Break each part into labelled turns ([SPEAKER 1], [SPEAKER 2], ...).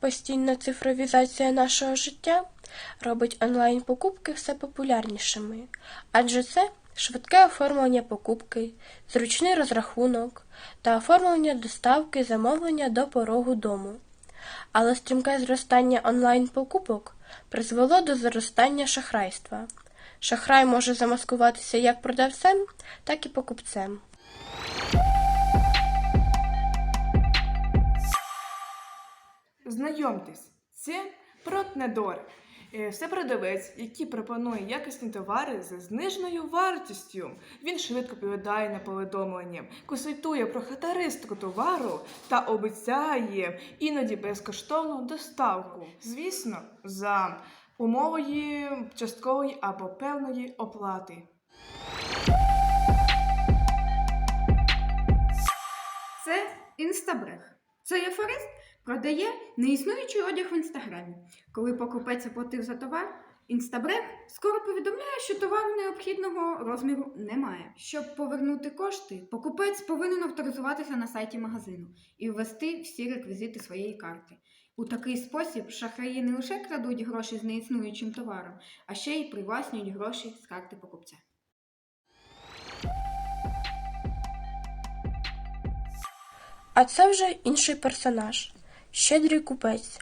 [SPEAKER 1] Постійна цифровізація нашого життя робить онлайн-покупки все популярнішими, адже це швидке оформлення покупки, зручний розрахунок та оформлення доставки замовлення до порогу дому. Але стрімке зростання онлайн-покупок призвело до зростання шахрайства. Шахрай може замаскуватися як продавцем, так і покупцем.
[SPEAKER 2] Знайомтесь, це Протнедор. Е, Це продавець, який пропонує якісні товари за зниженою вартістю. Він швидко відповідає на повідомлення, консультує про характеристику товару та обіцяє іноді безкоштовну доставку. Звісно, за умовою часткової або певної оплати.
[SPEAKER 3] Це інстабрег. Цей аферист продає неіснуючий одяг в інстаграмі. Коли покупець оплатив за товар, інстабрег скоро повідомляє, що товару необхідного розміру немає. Щоб повернути кошти, покупець повинен авторизуватися на сайті магазину і ввести всі реквізити своєї карти. У такий спосіб шахраї не лише крадуть гроші з неіснуючим товаром, а ще й привласнюють гроші з карти покупця.
[SPEAKER 1] А це вже інший персонаж щедрий купець.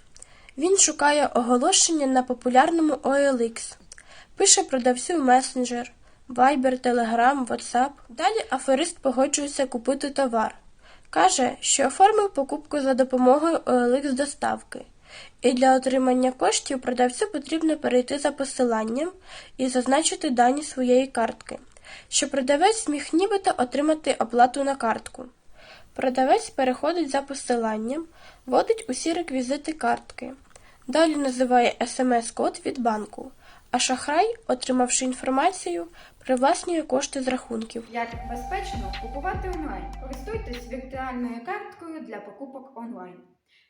[SPEAKER 1] Він шукає оголошення на популярному OLX, пише продавцю в месенджер, Viber, Telegram, WhatsApp. Далі аферист погоджується купити товар. Каже, що оформив покупку за допомогою OLX доставки. І для отримання коштів продавцю потрібно перейти за посиланням і зазначити дані своєї картки, що продавець зміг нібито отримати оплату на картку. Продавець переходить за посиланням, вводить усі реквізити картки. Далі називає смс-код від банку, а шахрай, отримавши інформацію, привласнює кошти з рахунків.
[SPEAKER 3] Як безпечно купувати онлайн? Користуйтесь віртуальною карткою для покупок онлайн.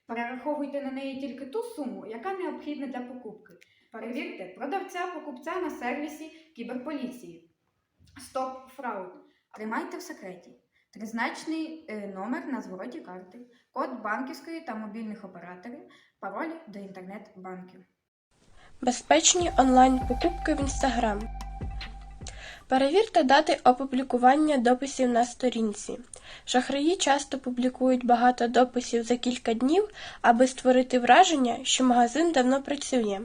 [SPEAKER 3] Перераховуйте на неї тільки ту суму, яка необхідна для покупки. Перевірте продавця покупця на сервісі кіберполіції. Стоп фрауд. Тримайте в секреті. Тризначний е, номер на звороті карти, код банківської та мобільних операторів, паролі до інтернет-банків.
[SPEAKER 1] Безпечні онлайн-покупки в Інстаграм. Перевірте дати опублікування дописів на сторінці. Шахраї часто публікують багато дописів за кілька днів, аби створити враження, що магазин давно працює.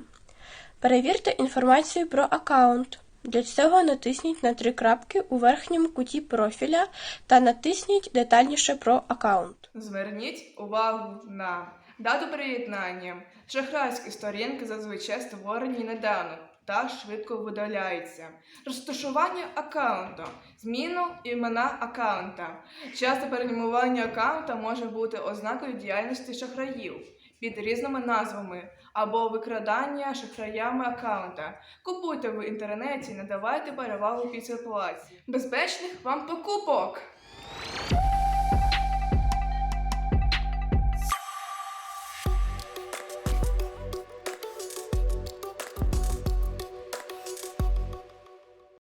[SPEAKER 1] Перевірте інформацію про аккаунт. Для цього натисніть на три крапки у верхньому куті профіля та натисніть детальніше про аккаунт.
[SPEAKER 2] Зверніть увагу на дату приєднання. Шахрайські сторінки зазвичай створені недавно та швидко видаляються. Розташування аккаунту, зміну імена аккаунта. Часто перейменування аккаунта може бути ознакою діяльності шахраїв під різними назвами або викрадання шахраями аккаунта. Купуйте в інтернеті, надавайте перевагу після плаць. Безпечних вам покупок!